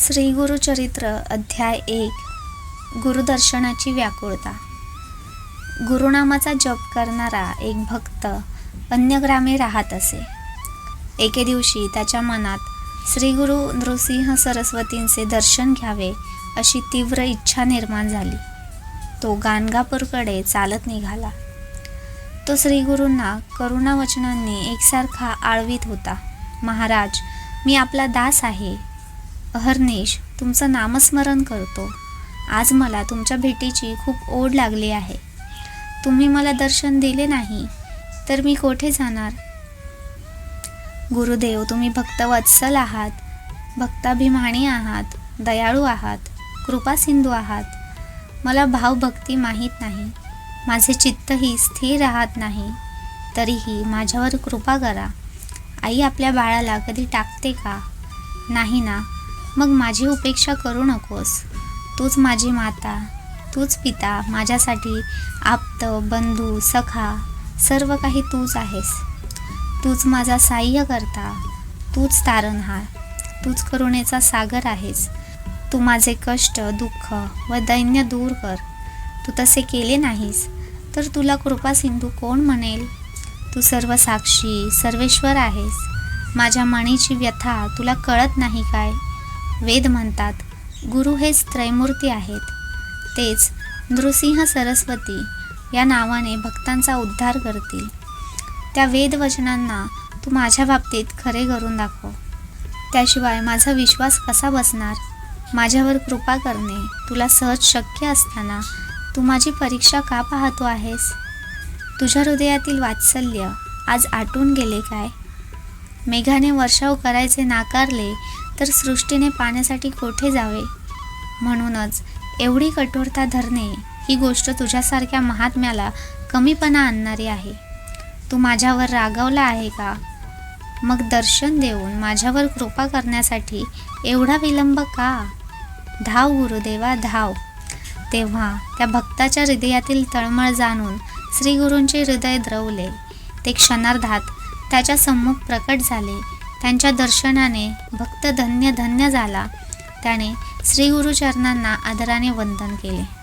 श्री गुरुचरित्र अध्याय एक. गुरुदर्शनाची व्याकुळता. गुरुनामाचा जप करणारा एक भक्त अन्य ग्रामे राहत असे. एके दिवशी त्याच्या मनात श्री गुरु नृसिंह सरस्वतींचे दर्शन घ्यावे अशी तीव्र इच्छा निर्माण झाली. तो गाणगापूरकडे चालत निघाला. तो श्रीगुरूंना करुणावचनांनी एकसारखा आळवीत होता. महाराज मी आपला दास आहे. अहर्निश तुमचं नामस्मरण करतो. आज मला तुमच्या भेटीची खूप ओढ लागली आहे. तुम्ही मला दर्शन दिले नाही तर मी कोठे जाणार? गुरुदेव तुम्ही भक्तवत्सल आहात भक्ताभिमानी आहात दयाळू आहात कृपासिंधू आहात. मला भावभक्ती माहीत नाही माझे चित्तही स्थिर राहत नाही तरीही माझ्यावर कृपा करा. आई आपल्या बाळाला कधी टाकते का? नाही ना मग माझी उपेक्षा करू नकोस. तूच माझी माता तूच पिता माझ्यासाठी आप्त बंधू सखा सर्व काही तूच आहेस. तूच माझा साह्य करता तूच तारणहार तूच करुणेचा सागर आहेस. तू माझे कष्ट दुःख व दैन्य दूर कर. तू तसे केले नाहीस तर तुला कृपा सिंधू कोण म्हणेल? तू सर्व साक्षी सर्वेश्वर आहेस. माझ्या मणीची व्यथा तुला कळत नाही काय? वेद म्हणतात गुरु हेच त्रैमूर्ती आहेत. तेच नृसिंह सरस्वती या नावाने भक्तांचा उद्धार करतील. त्या वेदवचनांना तू माझ्या बाबतीत खरे करून दाखव. त्याशिवाय माझा विश्वास कसा बसणार? माझ्यावर कृपा करणे तुला सहज शक्य असताना तू माझी परीक्षा का पाहतो आहेस? तुझ्या हृदयातील वात्सल्य आज आटून गेले काय? मेघाने वर्षाव करायचे नाकारले तर सृष्टीने पाण्यासाठी कोठे जावे? म्हणूनच एवढी कठोरता धरणे ही गोष्ट तुझ्यासारख्या महात्म्याला कमीपणा आणणारी आहे. तू माझ्यावर रागावला आहे का? मग दर्शन देऊन माझ्यावर कृपा करण्यासाठी एवढा विलंब का? धाव गुरुदेवा धाव. तेव्हा त्या भक्ताच्या हृदयातील तळमळ जाणून श्रीगुरूंचे हृदय द्रवले. ते क्षणार्धात त्याच्या सम्मुख प्रकट झाले. त्यांच्या दर्शनाने भक्त धन्य धन्य झाला. त्याने श्री गुरुचरणांना आदराने वंदन केले.